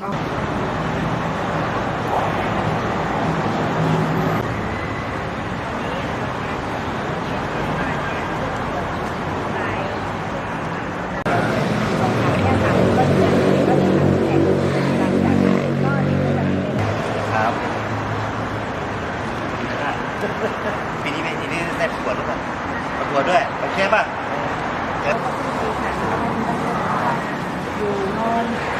ก็ครับปีนี้เป็นปีนี้ได้ประกวดหรือเปล่าประกวดด้วยโอเคป่ะเดี๋ยว อยู่น่น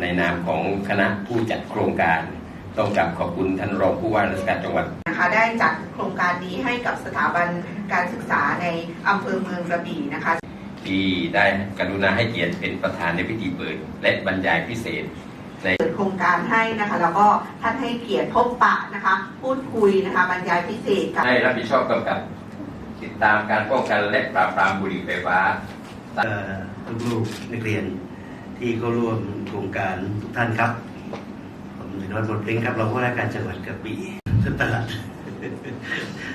ในนามของคณะผู้จัดโครงการ ต้องกลับขอบคุณท่านรองผู้ว่าราชการจังหวัดนะคะได้จัดโครงการนี้ให้กับสถาบันการศึกษาในอำเภอเมืองกระบี่นะคะที่ได้กรุณาให้เกียรติเป็นประธานในพิธีเปิด และบรรยายพิเศษเปิดโครงการให้นะคะแล้วก็ท่านให้เกียรติพบปะนะคะ พูดคุยนะคะบรรยายพิเศษกับให้รับผิดชอบกำกับ ติดตามการป้องกันและปราบปรามบุหรี่ไฟฟ้าเอ่อลูกๆนักเรียน ที่เข้าร่วมโครงการทุกท่านครับ ผมถึงรัฐมนตรีครับเราผู้ว่าราชการจังหวัดกระบี่ท่านประหลัด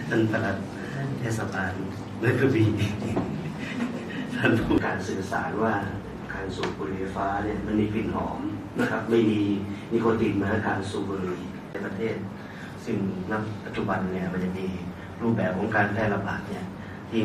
ท่านประหลัดเทศบาลเมืองกระบี่ท่านผู้การสื่อสารว่าการสูบบุหรี่ฟ้าเนี่ยมันมีกลิ่นหอมนะครับ ไม่มีนิโคตินเหมือนการสูบบุหรี่ในประเทศ ซึ่งณปัจจุบันเนี่ยมันจะมีรูปแบบของการแพร่ระบาดเนี่ยที่